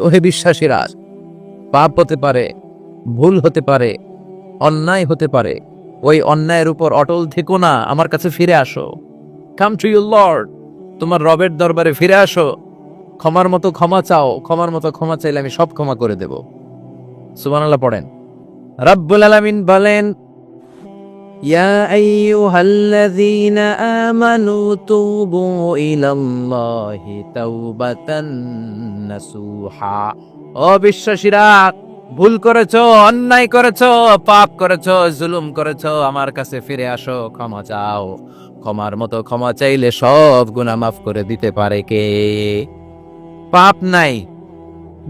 ওহে বিশ্বাসীরা, পাপ হতে পারে, ভুল হতে পারে, অন্যায় হতে পারে, ওই অন্যায়ের উপর অটল থেকো না, আমার কাছে ফিরে আসো। কাম টু ইউ লর্ড তোমার রবের দরবারে ফিরে আসো। ক্ষমার মতো ক্ষমা চাও, ক্ষমার মতো ক্ষমা চাইলে আমি সব ক্ষমা করে দেব। সুবহানাল্লাহ পড়েন। রাব্বুল আলামিন বলেন يا أيها الذين آمنوا توبوا إلى الله توبة نصوحا ও বিশ্বাসীরা ভুল করেছো অন্যায় করেছো পাপ করেছো জুলুম করেছো আমার কাছে ফিরে আসো ক্ষমা চাও ক্ষমার মতো ক্ষমা চাইলে সব গুনাহ মাফ করে দিতে পারে কে পাপ নাই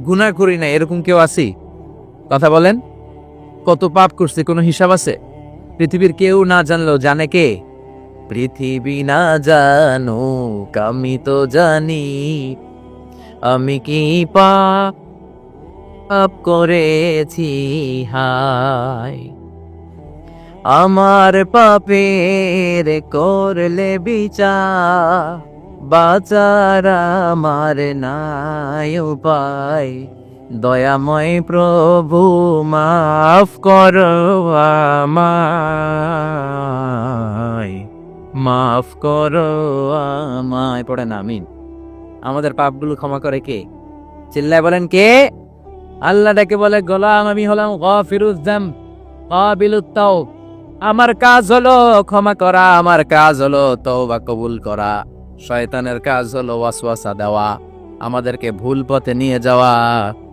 গুনাহ করি নাই এরকম কেউ আছি কথা বলেন কত পাপ করছে কোনো হিসাব আছে পৃথিবীর কেউ না জানলো জানে কে? পৃথিবী না জানো আমি তো জানি। আমি কি পাপ করেছি? হাই আমার পাপের করলে বিচার বাচার আমার নাই উপায়। দয়াময় প্রভু, মাফ করো মাফ করো আমায়। পড়েন আমিন। আমাদের পাপগুলো ক্ষমা করে কে? চিল্লায় বলেন কে? আল্লাহ ডেকে বলে, গোলাম, আমি হলাম গফিরুদ্দাম কাবিলুত তাও আমার কাজ হলো ক্ষমা করা, আমার কাজ হলো তওবা কবুল করা। শয়তানের কাজ হলো ওয়াসওয়াসা দেওয়া, আমাদেরকে ভুল পথে নিয়ে যাওয়া।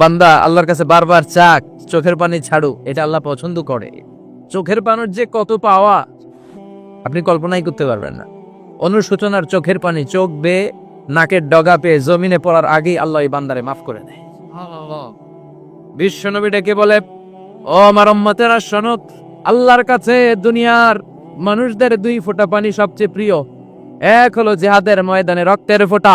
বান্দা আল্লাহর কাছে বারবার চাক চোখের পানি ছাড়ু এটা আল্লাহ পছন্দ করে। চোখের পানির যে কত পাওয়া আপনি কল্পনাই করতে পারবেন না। অনুশোচনার চোখের পানি চোখ বে নাকের ডগা পেয়ে জমিনে পড়ার আগেই আল্লাহ এই বান্দারে মাফ করে দেয়। বিশ্বনবী ডেকে বলে ও আমার উম্মতেরা শোনক আল্লাহর কাছে দুনিয়ার মানুষদের দুই ফোঁটা পানি সবচেয়ে প্রিয়। এক হলো জেহাদের ময়দানে রক্তের ফোঁটা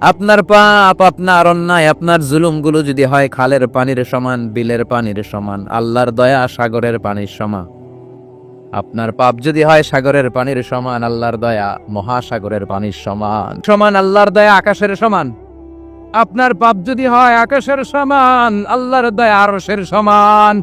আপনার পাপ, আপনার অন্যায়, আপনার জুলুমগুলো যদি হয়, খালের পানির সমান, বিলের পানির সমান, আল্লাহর দয়া সাগরের পানির সমান। আপনার পাপ যদি হয়, সাগরের পানির সমান, আল্লাহর দয়া মহাসাগরের পানির সমান। সমান, আল্লাহর দয়া আকাশের সমান। আপনার পাপ যদি হয়, আকাশের সমান, আল্লাহর দয়া আরশের সমান।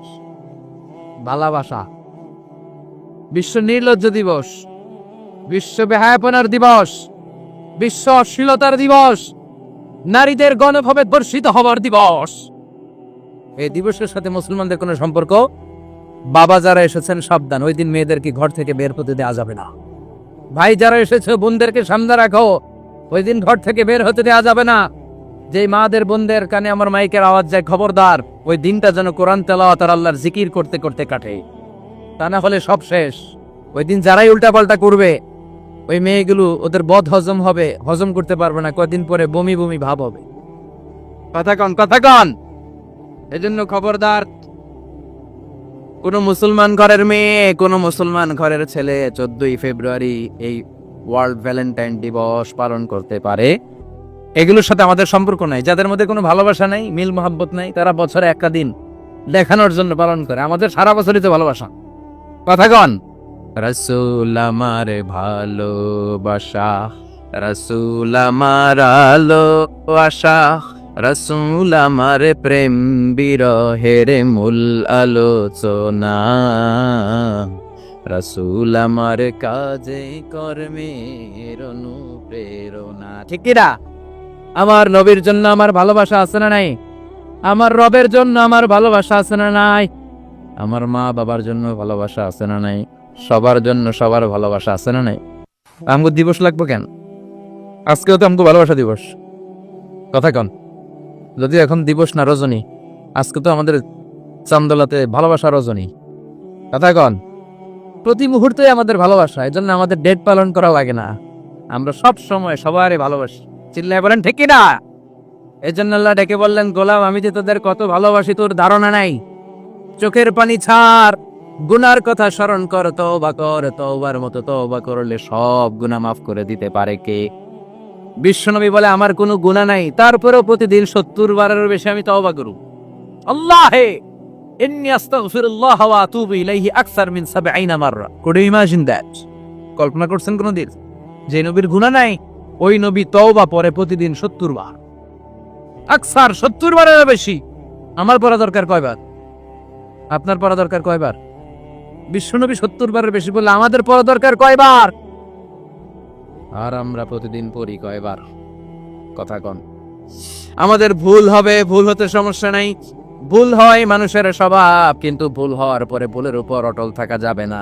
ভালোবাসা। বিশ্ব নির্লজ্জ দিবস। বিশ্ব বেহায়াপনার দিবস। বিশ্ব অশ্লীলতার দিবস। নারীদের গণভাবে বর্ষিত হবার দিবস। এই দিবসের সাথে মুসলমানদের কোনো সম্পর্ক? বাবা যারা এসেছেন, সাবধান। ওই দিন মেয়েদেরকে ঘর থেকে বের হতে দেওয়া যাবে না? ভাই যারা এসেছে, বোনদেরকে সামনে রাখো। ওই দিন ঘর থেকে বের হতে দেওয়া যাবে না। যে মাদের বোনদের কানে আমার মাইকের আওয়াজ যায়, খবরদার, ওই দিনটা যেন কোরআন তেলাওয়াত আর আল্লাহর জিকির করতে করতে কাটে। তা না হলে সব শেষ। ওই দিন যারাই উল্টাপাল্টা করবে, ওই মেয়েগুলো ওদের বদ হজম হবে, হজম করতে পারবে না। কদিন পরে বমি বমি ভাব হবে। কথা কন কথা কন। এজন্য খবরদার, কোন মুসলমান ঘরের মেয়ে, কোন মুসলমান ঘরের ছেলে চোদ্দই ফেব্রুয়ারি এই ওয়ার্ল্ড ভ্যালেন্টাইন দিবস পালন করতে পারে। এগুলোর সাথে আমাদের সম্পর্ক নাই। যাদের মধ্যে কোনো ভালোবাসা নাই, মিল মহাব্বত নাই, তারা বছরে একটা দিন দেখানোর জন্য পালন করে। আমাদের সারা বছরই তো ভালোবাসা। কথা কন। রসুল আমার ভালোবাসা, রসুল আমার আলো আশা রসুল আমার প্রেম বিরহের মূল আলোচনা। রসুল আমার কাজে কর্মের অনুপ্রেরণা। ঠিক কিনা আমার নবীর জন্য আমার ভালোবাসা আছে না নাই? আমার রবের জন্য আমার ভালোবাসা আছে না নাই? আমার মা বাবার জন্য ভালোবাসা আছে না নাই? সবার জন্য সবার ভালোবাসা আছে না নাই? আমগো দিবস লাগবো কেন? আজকেও তো আমগো ভালোবাসা দিবস। কথা কন। যদি এখন দিবস না রজনী, আজকে তো আমাদের চান্দোলাতে ভালোবাসা রজনী। কথা কন। প্রতি মুহূর্তে আমাদের ভালোবাসা এই জন্য আমাদের ডেট পালন করা লাগে না। আমরা সব সময় সবারই ভালোবাসি। চিল্লায় বলেন, ঠিক না এই জন্য আল্লাহ ডেকে বললেন, গোলাম, আমি যে তোদের কত ভালোবাসি, তোর ধারণা নাই। চোখের পানি ছাড়, গুনার কথা স্মরণ কর, তওবা কর, তওবার মতো তওবা করলে সব গুনাহ মাফ করে দিতে পারে কে? বিশ্বনবী বলে, আমার কোনো গুনাহ নাই, তারপরেও প্রতিদিন সত্তর বারের বেশি আমি তওবা করু। আল্লাহ, ইন্নী আস্তাগফিরুল্লাহ ওয়া আতুবু ইলাইহি আকসার মিন 70 মাররা। Could imagine that. কল্পনা করছেন কোনদিন? যে নবীর গুনাহ নাই ওই নবী তওবা পরে প্রতিদিন সত্তর বার। আকসার সত্তর বারেরও বেশি। আমার পড়া দরকার কয়বার আপনার পড়া দরকার কয়বার বিশ্বনবী সত্তর বারের বেশি বললে আমাদের পড়া দরকার কয়বার আর আমরা প্রতিদিন পড়ি কয়বার কথা কন। আমাদের ভুল হবে, ভুল হতে সমস্যা নাই। ভুল হয় মানুষের স্বভাব, কিন্তু ভুল হওয়ার পরে ভুলের উপর অটল থাকা যাবে না।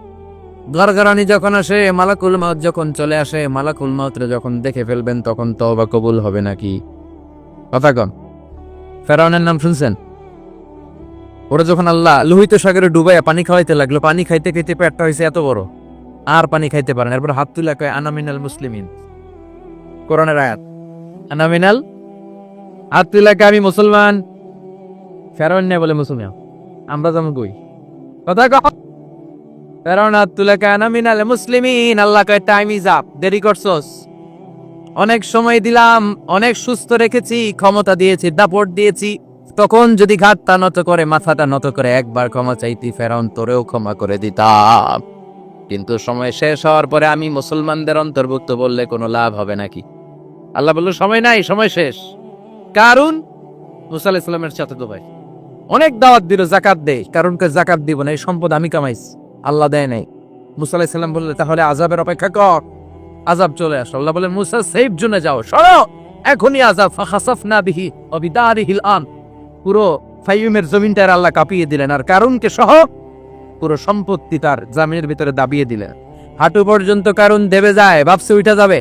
গারগারানি যখন আসে, মালাকুল মাউত যখন চলে আসে, মালাকুল মাউতরে যখন দেখে ফেলবেন, তখন তওবা কবুল হবে নাকি? কথা কন ফেরাউনের নাম শুনছেন? ওরা যখন আল্লাহ লোহিত সাগরে ডুবাইয়া পানি খাওয়াইতে লাগল, পানি খাইতে খাইতে পেটটা হয়েছে এত বড়, আর পানি খাইতে পারেন এরপর হাত তুলে কয় আনামিনাল মুসলিমিন। কোরআনের আয়াত আনামিনাল হাত তুলে আমি মুসলমান। ফেরাউন নেই বলে, মুসলমান, আমরা যেমন কই? কথা ফেরাউন তুলে কয় আনামিনাল মুসলিমিন? আল্লাহ কয় টাইম ইজ আপ দেরি করছস? অনেক সময় দিলাম, অনেক সুস্থ রেখেছি, ক্ষমতা দিয়েছি, দাপট দিয়েছি। তখন যদি ঘাটটা নত করে, মাথাটা নত করে, একবার ক্ষমা চাইতি, ফেরাউন তোরেও ক্ষমা করে দিতাম। কিন্তু সময় শেষ হওয়ার পরে আমি মুসলমানদের অন্তর্ভুক্ত বললে কোনো লাভ হবে নাকি? আল্লাহ বলল, সময় নাই, সময় শেষ। কারণ? মুসা আলাইহিস সালামের সাথে তো ভাই। অনেক দাওয়াত দিল, জাকাত দে কারণ জাকাত দিব না, এই সম্পদ আমি কামাইছি। আল্লাহ দেয় নাই। মুসা আলাইহিস সালাম বললে, তাহলে আজাবের অপেক্ষা কর। আজাব চলে আসো আল্লাহ বলেন মুসা, সেফ জোনে যাও, সরো। এখনই আজাব ফাখাসাফনা বিহি অবিদারিহিল আন। পুরো ফাইমের জমিনটার আল্লাহ কাঁপিয়ে দিলেন, আর কারণকে সহ পুরো সম্পত্তি তার জামিনের ভিতরে দাবিয়ে দিলেন। হাঁটু পর্যন্ত কারণ দেবে যায়, ভাবছে উঠে যাবে।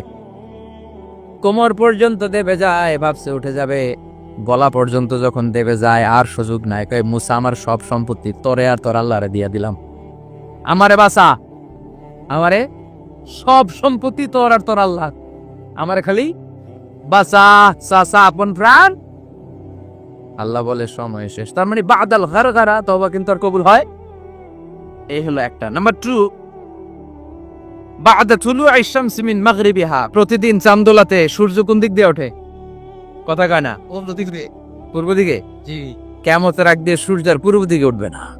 কোমর পর্যন্ত দেবে যায়, ভাবছে উঠে যাবে। গলা পর্যন্ত যখন দেবে যায়, আর সুযোগ নাই। কয়, মুসা, আমার সব সম্পত্তি তোরে আর তোর আল্লাহরে দিয়া দিলাম। আমারে বাসা আমারে সব সম্পত্তি তোর আর তোর আল্লাহ আমারে খালি বাসা সাসা আপন প্রাণ। আল্লাহ বলে সময় শেষ। তার মানে বাদাল ঘর ঘরা তবা কিন্তু আর কবুল হয়। এই হলো একটা। নাম্বার টু বাদা তুলু আইসামস মিন মাগরিবিহা। প্রতিদিন চান্দোলাতে সূর্য কোন দিক দিয়ে ওঠে? কথা কয় না? ও দিক পূর্ব দিকে? জি। কেমতের আগ দিয়ে সূর্যের পূর্ব দিকে উঠবে না।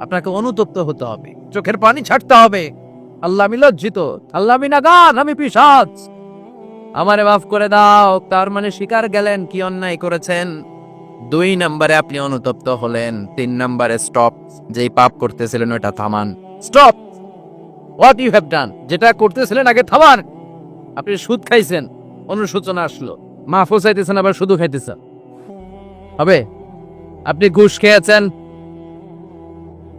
আপনাকে অনুতপ্ত হতে হবে। চোখের পানি ছাড়তে হবে। আল্লাহ আমি লজ্জিত। আল্লাহ আমি নাদান আমি পিসাচ আমারে মাফ করে দাও। তার মানে শিকার গেলেন, কি অন্যায় করেছেন? দুই নম্বরে আপনি অনুতপ্ত হলেন। তিন নম্বরে স্টপ যেই পাপ করতেছিলেন ওটা থামান। Stop what you have done যেটা করতেছিলেন, আগে থামান। আপনি সুদ খাইছেন। অনুশোচনা আসলো। মাফও চাইতেছেন, আবার শুধু খাইতেছেন। হবে? আপনি ঘুষ খেয়েছেন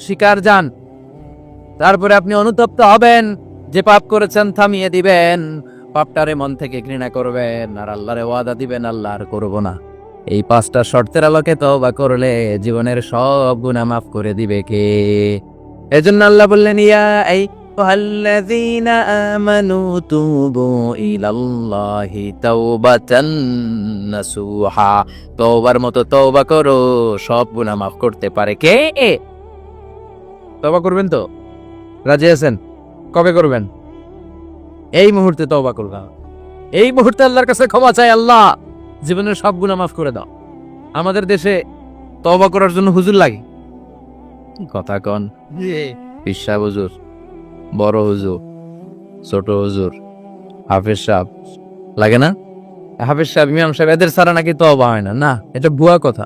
শিকার যান তারপরে আপনি অনুতপ্ত হবেন যে পাপ করেছেন থামিয়ে দিবেন পাপটারে মন থেকে ঘৃণা করবেন আর আল্লাহরে ওয়াদা দিবেন আল্লাহ আর করবো না এই পাঁচটা শর্তের আলোকে তওবা করলে জীবনের সব গুনাহ মাফ করে দিবে কে এজন্য আল্লাহ বললেন ইয়া এই الذين آمنوا توبوا إلى الله توبة نصوحا তওবার মতো তওবা করো সব গুনাহ মাফ করতে পারে কে তওবা করবেন তো? রাজি আছেন? কবে করবেন? এই মুহূর্তে তওবা করবেন এই মুহূর্তে আল্লাহর কাছে ক্ষমা চাই আল্লাহ। জীবনের সব গুনাহ মাফ করে দাও। আমাদের দেশে তওবা করার জন্য হুজুর লাগে। কথা কন। পিসা হুজুর, বড় হুজুর, ছোট হুজুর, হাফেজ সাহেব, লাগে না? হাফেজ সাহেব, ইমাম সাহেব, এদের ছাড়া নাকি তওবা হয় না না? এটা ভুয়া কথা।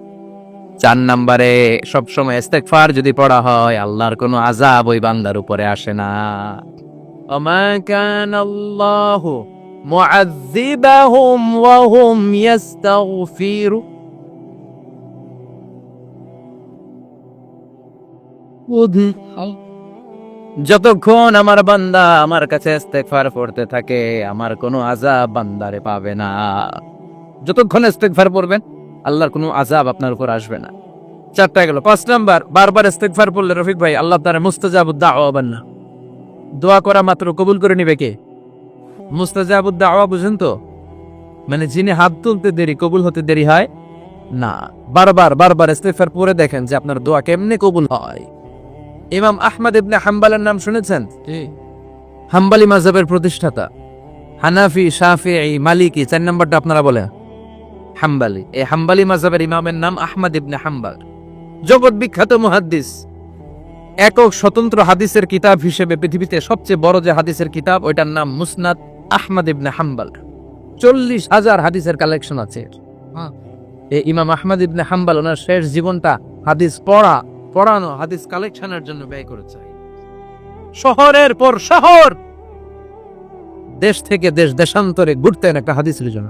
চার নম্বরে সবসময় ইস্তেগফার যদি পড়া হয়, আল্লাহর কোনো আযাব ওই বান্দার উপরে আসে না। যতক্ষণ আমার বান্দা আমার কাছে ইস্তেগফার পড়তে থাকে, আমার কোনো আযাব বান্দারে পাবে না। যতক্ষণ ইস্তেগফার পড়বেন আল্লাহর কোনো আজাব আপনার উপর আসবে না। চারটা গেল। পাঁচ নাম্বার বারবার ইস্তেগফার পড়লে রফিক ভাই আল্লাহ তার মুস্তাজাবুদ দাওয়া না। দোয়া করা মাত্র কবুল করে নিবে কে? মুস্তাজাবুদ আওয়া বুঝেন তো? মানে যিনি হাত তুলতে দেরি কবুল হতে দেরি হয় না। বারবার বারবার ইস্তেগফার পরে দেখেন যে আপনার দোয়া কেমনে কবুল হয়। ইমাম আহমদ ইবনে হাম্বালের নাম শুনেছেন? হাম্বালি মাযহাবের প্রতিষ্ঠাতা। হানাফি শাফিঈ মালিকি চার নম্বরটা আপনারা বলেন। হাম্বালি। এই হাম্বালি মাযহাবের ইমামের নাম আহমদ ইবনে হাম্বাল জগৎ বিখ্যাত মুহাদ্দিস। একক স্বতন্ত্র হাদিসের কিতাব হিসেবে পৃথিবীতে সবচেয়ে বড় যে হাদিসের কিতাব, ওইটার নাম মুসনাদ আহমদ ইবনে হাম্বাল চল্লিশ হাজার হাদিসের কালেকশন আছে। হ্যাঁ। এই ইমাম আহমদ ইবনে হাম্বাল ওনার শেষ জীবনটা হাদিস পড়া, পড়ানো, হাদিস কালেকশনের জন্য ব্যয় করেছে। শহরের পর শহর। দেশ থেকে দেশ, দেশান্তরে ঘুরতেন একটা হাদিসের জন্য।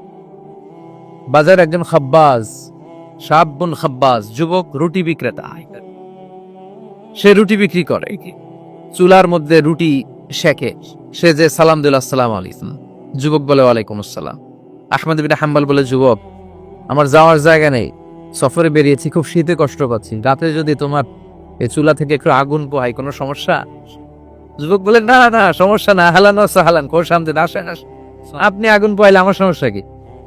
বাজার একজন খাব্বাজ সাবুন খাব্বাজ, যুবক রুটি বিক্রেতা। সে রুটি বিক্রি করে। চুলার মধ্যে রুটি শেখে সে যে, সালাম দিল, আসসালাম আলাইকুম। যুবক বলে, ওয়ালাইকুম আসসালাম। আহমদ বিন হাম্বাল বলে, যুবক, আমার যাওয়ার জায়গা নেই। সফরে বেরিয়েছি, খুব শীতে কষ্ট পাচ্ছি। রাতে যদি তোমার এই চুলা থেকে একটু আগুন পোহাই কোনো সমস্যা? যুবক বলে, না না, সমস্যা না, হালান হালান কোর শান্তি না, আসেন আসেন। আপনি আগুন পোহাইলে আমার সমস্যা কি?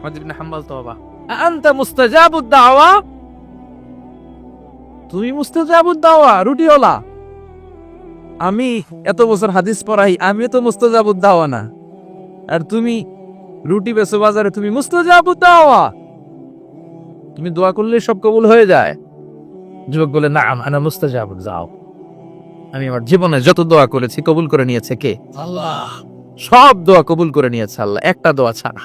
আহমদ ইবনে হাম্বল তওবা। আনতা মুস্তাজাবুদ দাওয়া? তুমি মুস্তাজাবুদ দাওয়া রুটিওয়ালা। আমি এত বছর হাদিস পড়াই আমি তো মুস্তাজাবুদ দাওয়া না। আর তুমি রুটি বেচো বাজারে তুমি মুস্তাজাবুদ দাওয়া। তুমি দোয়া করলে সব কবুল হয়ে যায়। যুবক বলে না আনা মুস্তাজাবুদ দাও আমি আমার জীবনে যত দোয়া করেছি কবুল করে নিয়েছে কে? আল্লাহ। সব দোয়া কবুল করে নিয়েছে আল্লাহ একটা দোয়া ছাড়া।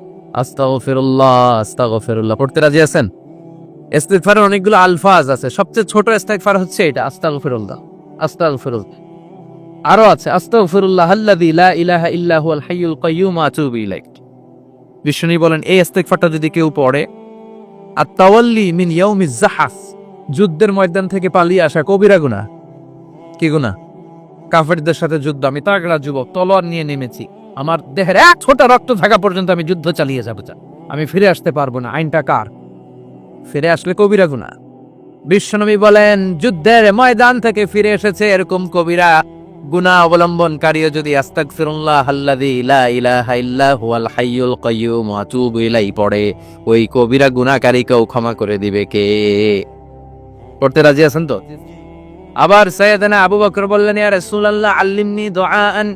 আস্তাগফিরুল্লাহ আস্তাগফিরুল্লাহ। পড়তে রাজি আছেন? ইস্তেগফারের অনেকগুলো আলফাজ আছে। সবচেয়ে ছোট ইস্তেগফার হচ্ছে এটা, আস্তাগফিরুল্লাহ আস্তাগফিরুল্লাহ। আরও আছে, আস্তাগফিরুল্লাহ আল্লাযী লা ইলাহা ইল্লা হুয়াল হাইয়ুল কাইয়্যুম, আতুবু ইলাইক। বিষ্ণু বলেন, এই ইস্তেগফারটা যদি কেউ পড়ে আর তাওয়াল্লি মিন ইয়াউমিজ জাহাস যুদ্ধের ময়দান থেকে পালিয়ে আসা কবিরা গুনাহ। কি গুনাহ? কাফেরদের সাথে যুদ্ধ, আমি তাগড়া যুবক, তলোয়ার নিয়ে নেমেছি। আমার দেহের এক ফোঁটা রক্ত থাকা পর্যন্ত আমি যুদ্ধ চালিয়ে যাব। আমি ফিরে আসতে পারব না। আইনটা কার? ফিরে আসলে কবিরা গুনা বিশ্বনবী বলেন, যুদ্ধের ময়দান থেকে ফিরে এসেছে এরকম কবিরা গুনাহ অবলম্বনকারীও যদি আস্তাগফিরুল্লাহ আল্লাযী লা ইলাহা ইল্লা হুয়াল হাইয়ুল কাইয়্যুম ওয়া পড়ে, ওই কবিরা গুনাহকারীকেও ক্ষমা করে দিবে কে? পড়তে রাজি আছেন তো? আবার সৈয়দনা আবু বকর বললেন, ইয়া রাসূলুল্লাহ, আল্লিমনি দুআআন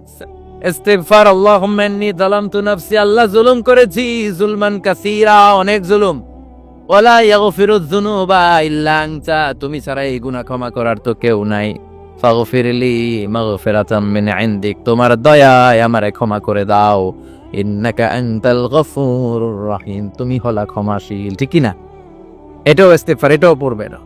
ইস্তেগফার, আল্লাহুম্মা ইন্নী যালামতু নাফসি, আল্লাহ জুলুম করেছি, জুলমান কাসীরা, অনেক জুলুম। ওয়ালা ইয়াগফিরুয যুনুবা ইল্লা আনতা, তুমি ছাড়া এই গুনাহ ক্ষমা করার তো কেউ নাই। ফাগফিরলি মাগফিরাতাম মিন ইনদিক, তোমার দয়ায় আমারে ক্ষমা করে দাও। ইন্নাকা আনতাল গফুরুর রহিম, তুমি হলা ক্ষমাশীল, ঠিক না? এটাও ইস্তেগফার, এটাও পড়বে না।